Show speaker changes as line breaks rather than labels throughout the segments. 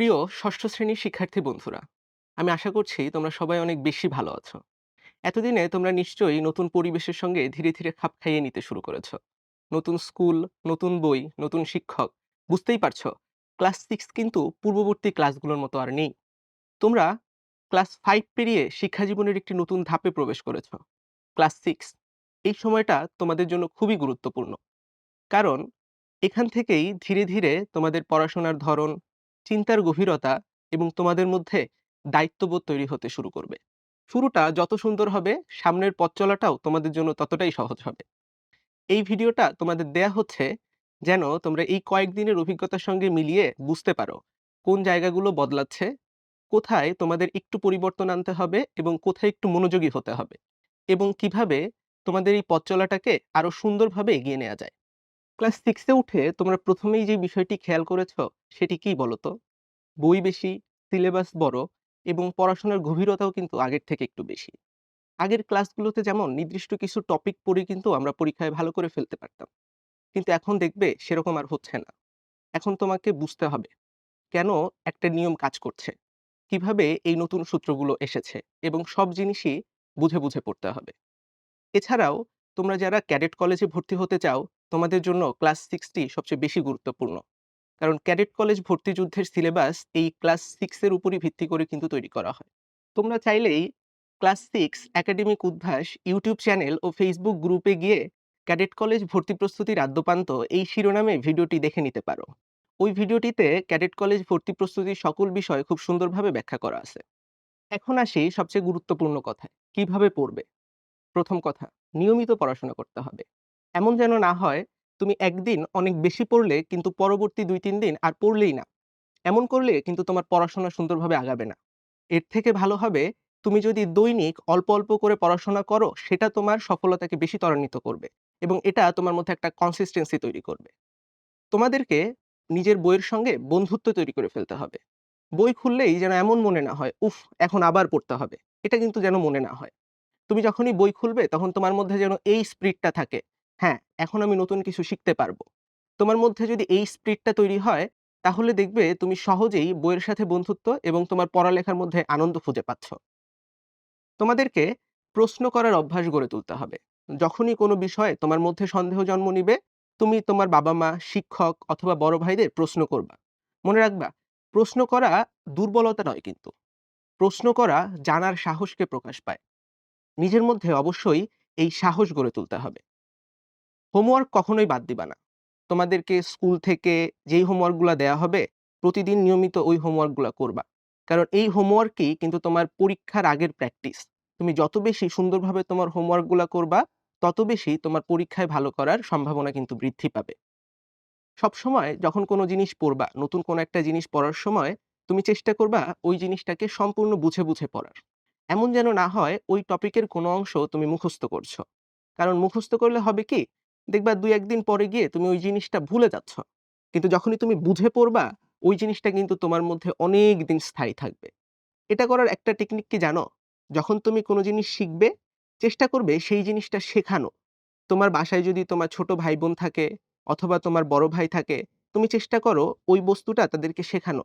প্রিয় ষষ্ঠ শ্রেণির শিক্ষার্থী বন্ধুরা, আমি আশা করছি তোমরা সবাই অনেক বেশি ভালো আছো। এতদিনে তোমরা নিশ্চয়ই নতুন পরিবেশের সঙ্গে ধীরে, ধীরে খাপ খাইয়ে নিতে শুরু করেছ। নতুন স্কুল, নতুন বই, নতুন শিক্ষক। বুঝতেই পারছ, ক্লাস 6 কিন্তু পূর্ববর্তী ক্লাসগুলোর মতো আর নেই। তোমরা ক্লাস ফাইভ পেরিয়ে শিক্ষা জীবনের একটি নতুন ধাপে প্রবেশ করেছ ক্লাস সিক্স এই সময়টা তোমাদের জন্য খুবই গুরুত্বপূর্ণ। কারণ এখান থেকেই ধীরে, ধীরে তোমাদের পড়াশোনার ধরন, চিন্তার গভীরতা এবং তোমাদের মধ্যে দায়িত্ববোধ তৈরি হতে শুরু করবে। শুরুটা যত সুন্দর হবে, সামনের পথ চলাটাও তোমাদের জন্য ততটাই সহজ হবে। এই ভিডিওটা তোমাদের দেয়া হচ্ছে যেন তোমরা এই কয়েকদিনের অভিজ্ঞতার সঙ্গে মিলিয়ে বুঝতে পারো কোন জায়গাগুলো বদলাচ্ছে, কোথায় তোমাদের একটু পরিবর্তন আনতে হবে এবং কোথায় একটু মনোযোগী হতে হবে এবং কীভাবে তোমাদের এই পথ চলাটাকে আরও সুন্দরভাবে এগিয়ে নেওয়া যায়। ক্লাস সিক্সে উঠে তোমরা প্রথমেই যে বিষয়টি খেয়াল করেছ সেটি কি বলতো? বই বেশি, সিলেবাস বড় এবং পড়াশোনার গভীরতাও কিন্তু আগের থেকে একটু বেশি। আগের ক্লাসগুলোতে যেমন নির্দিষ্ট কিছু টপিক পড়ে কিন্তু আমরা পরীক্ষায় ভালো করে ফেলতে পারতাম। কিন্তু এখন দেখবে সেরকম আর হচ্ছে না। এখন তোমাকে বুঝতে হবে কেন একটা নিয়ম কাজ করছে? কীভাবে এই নতুন সূত্রগুলো এসেছে এবং সব জিনিসই বুঝে, বুঝে পড়তে হবে। এছাড়াও তোমরা যারা ক্যাডেট কলেজে ভর্তি হতে চাও, তোমাদের জন্য ক্লাস 6 টি সবচেয়ে বেশি গুরুত্বপূর্ণ। কারণ ক্যাডেট কলেজ ভর্তি যুদ্ধের সিলেবাস এই ক্লাস 6 এর উপরই ভিত্তি করে কিন্তু তৈরি করা হয়। তোমরা চাইলেই class 6 academic Udvash YouTube channel ও ফেসবুক গ্রুপে গিয়ে ক্যাডেট কলেজ ভর্তি প্রস্তুতির আদ্যোপান্ত এই শিরোনামে ভিডিওটি দেখে নিতে পারো। ওই ভিডিওটিতে ক্যাডেট কলেজ ভর্তি প্রস্তুতির সকল বিষয় খুব সুন্দরভাবে ব্যাখ্যা করা আছে। এখন আসি সবচেয়ে গুরুত্বপূর্ণ কথায়, কীভাবে পড়বে? প্রথম কথা, নিয়মিত পড়াশোনা করতে হবে। এমন যেন না হয় তুমি একদিন অনেক বেশি পড়লে কিন্তু পরবর্তী ২-৩ দিন আর পড়লেই না। এমন করলে কিন্তু তোমার পড়াশোনা সুন্দরভাবে আগাবে না। এর থেকে ভালো হবে তুমি যদি দৈনিক অল্প, অল্প করে পড়াশোনা করো সেটা তোমার সফলতাকে বেশি ত্বরান্বিত করবে এবং এটা তোমার মধ্যে একটা কনসিস্টেন্সি তৈরি করবে। তোমাদেরকে নিজের বইয়ের সঙ্গে বন্ধুত্ব তৈরি করে ফেলতে হবে। বই খুললেই যেন এমন মনে না হয়, উফ! এখন আবার পড়তে হবে। এটা কিন্তু যেন মনে না হয়। তুমি যখনই বই খুলবে তখন তোমার মধ্যে যেন এই স্পিরিটটা থাকে, হ্যাঁ, এখন আমি নতুন কিছু শিখতে পারব। তোমার মধ্যে যদি এই স্পিরিটটা তৈরি হয়, তাহলে দেখবে তুমি সহজেই বইয়ের সাথে বন্ধুত্ব এবং তোমার পড়ালেখার মধ্যে আনন্দ খুঁজে পাচ্ছ। তোমাদেরকে প্রশ্ন করার অভ্যাস গড়ে তুলতে হবে। যখনই কোনো বিষয়ে তোমার মধ্যে সন্দেহ জন্ম নিবে, তুমি তোমার বাবা-মা, শিক্ষক অথবা বড় ভাইদের প্রশ্ন করবা। মনে রাখবা, প্রশ্ন করা দুর্বলতা নয় কিন্তু। প্রশ্ন করা জানার সাহসকে প্রকাশ পায়। নিজের মধ্যে অবশ্যই এই সাহস গড়ে তুলতে হবে। হোমওয়ার্ক কখনোই বাদ দিবা না। তোমাদেরকে স্কুল থেকে যেই হোমওয়ার্কগুলা দেয়া হবে, প্রতিদিন নিয়মিত ওই হোমওয়ার্কগুলা করবা। কারণ এই হোমওয়ার্কই কিন্তু তোমার পরীক্ষার আগের প্র্যাকটিস। তুমি যত বেশি সুন্দরভাবে তোমার হোমওয়ার্কগুলা করবা, তত বেশি তোমার পরীক্ষায় ভালো করার সম্ভাবনা কিন্তু বৃদ্ধি পাবে। সবসময় যখন কোনো জিনিস পড়বা, নতুন কোনো একটা জিনিস পড়ার সময় তুমি চেষ্টা করবা ওই জিনিসটাকে সম্পূর্ণ বুঝে, বুঝে পড়ার। এমন যেন না হয় ওই টপিকের কোনো অংশ তুমি মুখস্থ করছ। কারণ মুখস্থ করলে হবে কি? দেখবা ২-১ দিন পরে গিয়ে তুমি ওই জিনিসটা ভুলে যাচ্ছ। কিন্তু যখনই তুমি বুঝে পড়বা, ওই জিনিসটা কিন্তু তোমার মধ্যে অনেক দিন স্থায়ী থাকবে। এটা করার একটা টেকনিক কি জানো? যখন তুমি কোনো জিনিস শিখবে, চেষ্টা করবে সেই জিনিসটা শেখানো। তোমার বাসায় যদি তোমার ছোট ভাই-বোন থাকে অথবা তোমার বড় ভাই থাকে, তুমি চেষ্টা করো ওই বস্তুটা তাদেরকে শেখানো।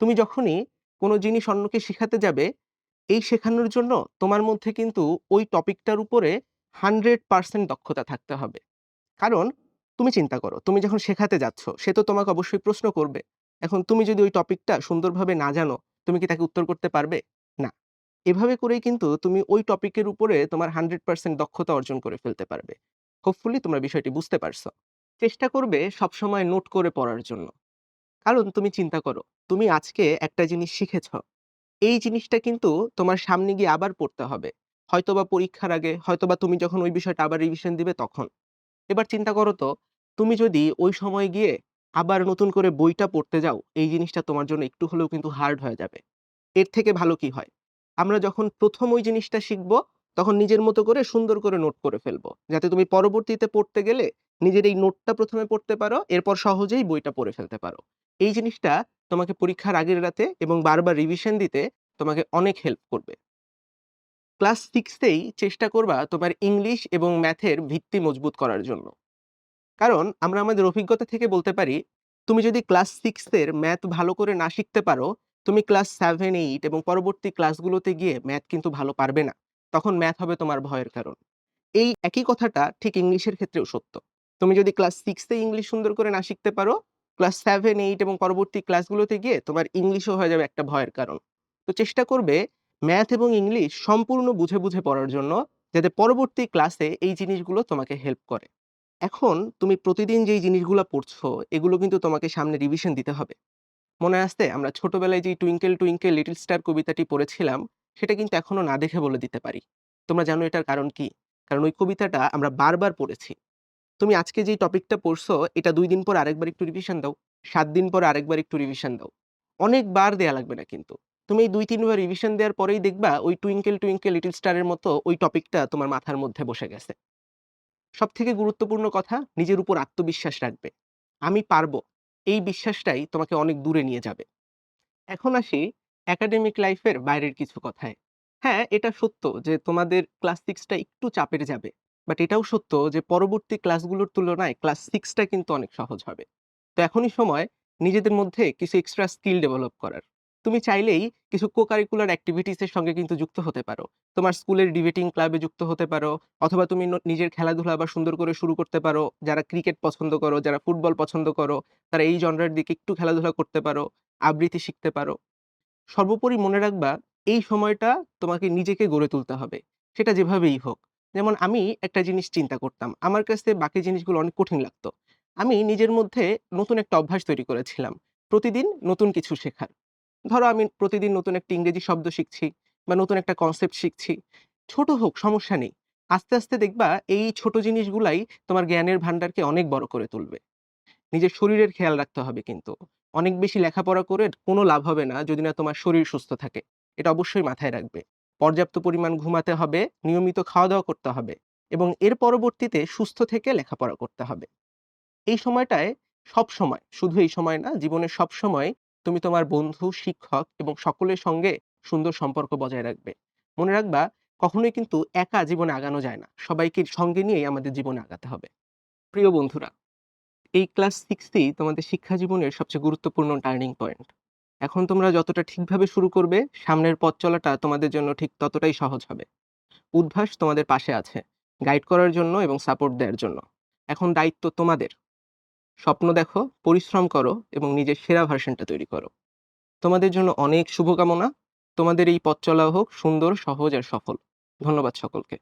তুমি যখনই কোনো জিনিস অন্যকে শেখাতে যাবে, এই শেখানোর জন্য তোমার মধ্যে কিন্তু ওই টপিকটার উপরে 100% দক্ষতা থাকতে হবে। কারণ তুমি চিন্তা করো, তুমি যখন শেখাতে যাচ্ছ, সে তো তোমাকে অবশ্যই প্রশ্ন করবে। এখন তুমি যদি ওই টপিকটা সুন্দরভাবে না জানো, তুমি কি তাকে উত্তর করতে পারবে? না। এভাবে করেই কিন্তু তুমি ওই টপিকের উপরে তোমার 100% দক্ষতা অর্জন করে ফেলতে পারবে। হোপফুলি তোমরা বিষয়টি বুঝতে পারছ। চেষ্টা করবে সবসময় নোট করে পড়ার জন্য। কারণ তুমি চিন্তা করো, তুমি আজকে একটা জিনিস শিখেছ। এই জিনিসটা কিন্তু তোমার সামনে গিয়ে আবার পড়তে হবে। হয়তোবা পরীক্ষার আগে, হয়তোবা তুমি যখন ওই বিষয়টা আবার রিভিশন দিবে তখন। এবার চিন্তা করো তো, তুমি যদি ওই সময় গিয়ে আবার নতুন করে বইটা পড়তে যাও, এই জিনিসটা তোমার জন্য একটু হলেও কিন্তু হার্ড হয়ে যাবে। এর থেকে ভালো কি হয়? আমরা যখন প্রথম ওই জিনিসটা শিখব, তখন নিজের মতো করে সুন্দর করে নোট করে ফেলব। যাতে তুমি পরবর্তীতে পড়তে গেলে নিজের এই নোটটা প্রথমে পড়তে পারো, এরপর সহজেই বইটা পড়ে ফেলতে পারো। এই জিনিসটা তোমাকে পরীক্ষার আগের রাতে এবং বারবার রিভিশন দিতে তোমাকে অনেক হেল্প করবে। ক্লাস 6 তেই চেষ্টা করবা তোমার ইংলিশ এবং ম্যাথের ভিত্তি মজবুত করার জন্য। কারণ আমরা আমাদের অভিজ্ঞতা থেকে বলতে পারি, তুমি যদি ক্লাস 6 এর ম্যাথ ভালো করে না শিখতে পারো, তুমি ক্লাস 7, 8 এবং পরবর্তী ক্লাসগুলোতে গিয়ে ম্যাথ কিন্তু ভালো পারবে না। তখন ম্যাথ হবে তোমার ভয়ের কারণ। এই একই কথাটা ঠিক ইংলিশের ক্ষেত্রেও সত্য। তুমি যদি ক্লাস 6 এ ইংলিশ সুন্দর করে না শিখতে পারো, ক্লাস 7, 8 এবং পরবর্তী ক্লাসগুলোতে গিয়ে তোমার ইংলিশও হয়ে যাবে একটা ভয়ের কারণ। তো চেষ্টা করবে ম্যাথ এবং ইংলিশ সম্পূর্ণ বুঝে, বুঝে পড়ার জন্য, যাতে পরবর্তী ক্লাসে এই জিনিসগুলো তোমাকে হেল্প করে। এখন তুমি প্রতিদিন যেই জিনিসগুলো পড়ছো, এগুলো কিন্তু তোমাকে সামনে রিভিশন দিতে হবে। মনে আছে আমরা ছোটবেলায় যেই 'টুইঙ্কেল টুইঙ্কেল লিটল স্টার' কবিতাটি পড়েছিলাম, সেটা কিন্তু এখনও না দেখে বলে দিতে পারি। তোমরা জানো এটার কারণ কি? কারণ ওই কবিতাটা আমরা বারবার পড়েছি। তুমি আজকে যেই টপিকটা পড়ছো, এটা দুই দিন পর আরেকবার একটু রিভিশন দাও। সাত দিন পর আরেকবার একটু রিভিশন দাও। অনেকবার দেয়া লাগবে না কিন্তু। তুমি এই ২-৩ বার রিভিশন দেওয়ার পরেই দেখবা ওই 'টুইঙ্কেল টুইঙ্কেল লিটল স্টার' এর মতো ওই টপিকটা তোমার মাথার মধ্যে বসে গেছে। সবথেকে গুরুত্বপূর্ণ কথা নিজের উপর আত্মবিশ্বাস রাখবে। আমি পারব। এই বিশ্বাসটাই তোমাকে অনেক দূরে নিয়ে যাবে। এখন আসি একাডেমিক লাইফের বাইরের কিছু কথায়। হ্যাঁ, এটা সত্য যে তোমাদের ক্লাস সিক্সটা একটু চাপের যাবে। বাট এটাও সত্য যে পরবর্তী ক্লাসগুলোর তুলনায় ক্লাস সিক্সটা কিন্তু অনেক সহজ হবে। তো এখনই সময় নিজেদের মধ্যে কিছু এক্সট্রা স্কিল ডেভেলপ করার। তুমি চাইলেই কিছু কো-কারিকুলার এক্টিভিটিস সঙ্গে কিন্তু যুক্ত হতে পারো। তোমার স্কুলের ডিবেটিং ক্লাবে যুক্ত হতে পারো অথবা তুমি নিজের খেলাধুলা আবার সুন্দর করে শুরু করতে পারো। যারা ক্রিকেট পছন্দ করো, যারা ফুটবল পছন্দ করো, তারা এই জনরার দিকে একটু খেলাধুলা করতে পারো, আবৃত্তি শিখতে পারো। সর্বোপরি মনে রাখবা এই সময়টা তোমাকে নিজেকে গড়ে তুলতে হবে। সেটা যেভাবেই হোক। যেমন আমি একটা জিনিস চিন্তা করতাম। আমার কাছে বাকি জিনিসগুলো অনেক কঠিন লাগতো। আমি নিজের মধ্যে নতুন একটা অভ্যাস তৈরি করেছিলাম। প্রতিদিন নতুন কিছু শেখার। ধরো আমি প্রতিদিন নতুন একটা ইংরেজি শব্দ শিখছি বা নতুন একটা কনসেপ্ট শিখছি। ছোট হোক সমস্যা নেই। আস্তে, আস্তে দেখবা এই ছোট জিনিসগুলাই তোমার জ্ঞানের ভান্ডারকে অনেক বড় করে তুলবে। নিজের শরীরের খেয়াল রাখতে হবে কিন্তু। অনেক বেশি লেখাপড়া করে কোনো লাভ হবে না যদি না তোমার শরীর সুস্থ থাকে। এটা অবশ্যই মাথায় রাখবে। পর্যাপ্ত পরিমাণ ঘুমাতে হবে, নিয়মিত খাওয়া-দাওয়া করতে হবে এবং এর পরবর্তীতে সুস্থ থেকে লেখাপড়া করতে হবে। এই সময়টায় সবসময়, শুধু এই সময় না, জীবনের সবসময় তুমি তোমার বন্ধু, শিক্ষক এবং সকলের সঙ্গে সুন্দর সম্পর্ক বজায় রাখবে। মনে রাখবা কখনোই কিন্তু একা জীবনে আগানো যায় না। সবাইকে সঙ্গে নিয়েই আমাদের জীবনে আগাতে হবে। প্রিয় বন্ধুরা, এই ক্লাস সিক্সটি তোমাদের শিক্ষা জীবনের সবচেয়ে গুরুত্বপূর্ণ টার্নিং পয়েন্ট। এখন তোমরা যতটা ঠিকভাবে শুরু করবে, সামনের পথ চলাটা তোমাদের জন্য ঠিক ততটাই সহজ হবে। উদ্ভাস তোমাদের পাশে আছে, গাইড করার জন্য এবং সাপোর্ট দেওয়ার জন্য। এখন দায়িত্ব তোমাদের। স্বপ্ন দেখো, পরিশ্রম করো এবং নিজের সেরা ভার্সনটা তৈরি করো। তোমাদের জন্য অনেক শুভকামনা। তোমাদের এই পথ চলা হোক সুন্দর, সহজ আর সফল। ধন্যবাদ সকলকে।